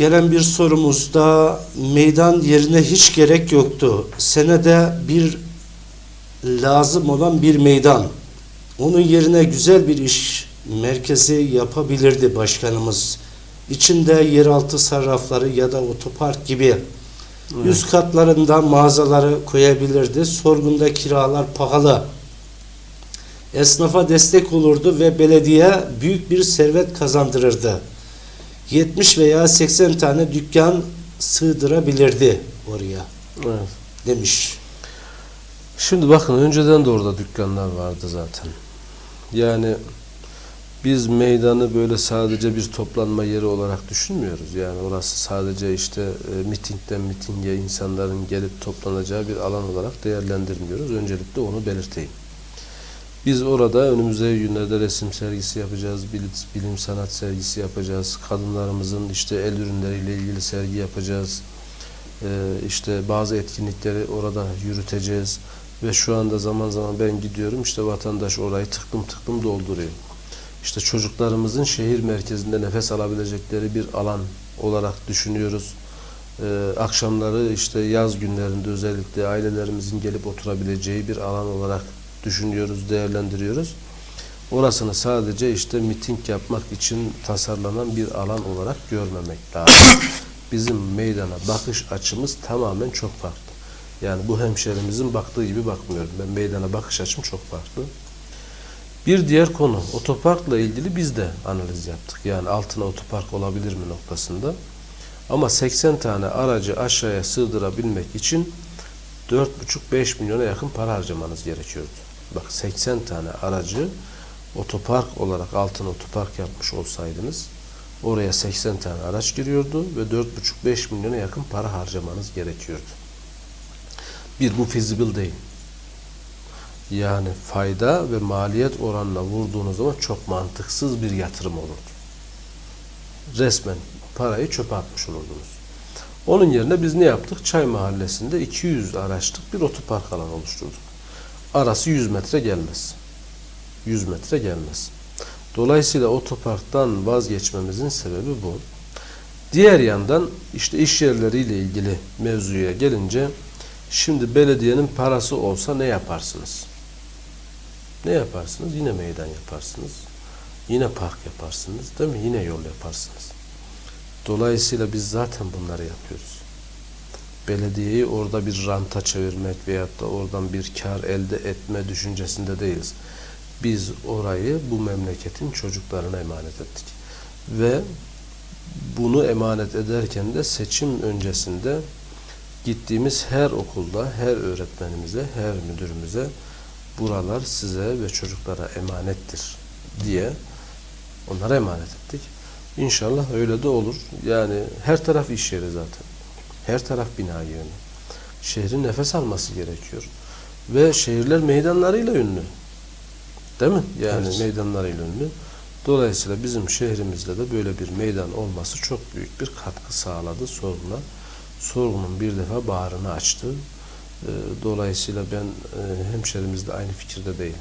Gelen bir sorumuzda meydan yerine hiç gerek yoktu. Senede bir lazım olan bir meydan. Onun yerine güzel bir iş merkezi yapabilirdi başkanımız. İçinde yeraltı sarrafları ya da otopark gibi üst katlarında mağazaları koyabilirdi. Sorgunda kiralar pahalı. Esnafa destek olurdu ve belediye büyük bir servet kazandırırdı. 70 veya 80 tane dükkan sığdırabilirdi oraya Evet. demiş. Şimdi bakın önceden de orada dükkanlar vardı zaten. Yani biz meydanı böyle sadece bir toplanma yeri olarak düşünmüyoruz. Yani orası sadece işte e, mitingden mitinge insanların gelip toplanacağı bir alan olarak değerlendirmiyoruz. Öncelikle onu belirteyim. Biz orada önümüzdeki günlerde resim sergisi yapacağız, bilim, bilim sanat sergisi yapacağız. Kadınlarımızın işte el ürünleriyle ilgili sergi yapacağız. Ee, işte bazı etkinlikleri orada yürüteceğiz. Ve şu anda zaman zaman ben gidiyorum işte vatandaş orayı tıklım tıklım dolduruyor. İşte çocuklarımızın şehir merkezinde nefes alabilecekleri bir alan olarak düşünüyoruz. Ee, akşamları işte yaz günlerinde özellikle ailelerimizin gelip oturabileceği bir alan olarak düşünüyoruz, değerlendiriyoruz. Orasını sadece işte miting yapmak için tasarlanan bir alan olarak görmemek lazım. Bizim meydana bakış açımız tamamen çok farklı. Yani bu hemşerimizin baktığı gibi bakmıyorum. Ben meydana bakış açım çok farklı. Bir diğer konu otoparkla ilgili biz de analiz yaptık. Yani altına otopark olabilir mi noktasında. Ama 80 tane aracı aşağıya sığdırabilmek için 4,5-5 milyona yakın para harcamanız gerekiyordu. Bak 80 tane aracı otopark olarak altına otopark yapmış olsaydınız oraya 80 tane araç giriyordu ve 4,5-5 milyona yakın para harcamanız gerekiyordu. Bir bu feasible değil. Yani fayda ve maliyet oranına vurduğunuz zaman çok mantıksız bir yatırım olurdu. Resmen parayı çöpe atmış olurdunuz. Onun yerine biz ne yaptık? Çay mahallesinde 200 araçlık bir otopark alanı oluşturduk. Arası 100 metre gelmez. 100 metre gelmez. Dolayısıyla otoparktan vazgeçmemizin sebebi bu. Diğer yandan işte iş yerleriyle ilgili mevzuya gelince şimdi belediyenin parası olsa ne yaparsınız? Ne yaparsınız? Yine meydan yaparsınız. Yine park yaparsınız. Değil mi? Yine yol yaparsınız. Dolayısıyla biz zaten bunları yapıyoruz. Belediyeyi orada bir ranta çevirmek veyahut da oradan bir kar elde etme düşüncesinde değiliz. Biz orayı bu memleketin çocuklarına emanet ettik. Ve bunu emanet ederken de seçim öncesinde gittiğimiz her okulda, her öğretmenimize, her müdürümüze buralar size ve çocuklara emanettir diye onlara emanet ettik. İnşallah öyle de olur. Yani her taraf iş yeri zaten. Her taraf bina yönü. Şehrin nefes alması gerekiyor. Ve şehirler meydanlarıyla ünlü. Değil mi? Yani Evet. meydanlarıyla ünlü. Dolayısıyla bizim şehrimizde de böyle bir meydan olması çok büyük bir katkı sağladı sorguna. Sorgunun bir defa bağrını açtı. Ee, Dolayısıyla ben e, hemşerimizle aynı fikirde değilim.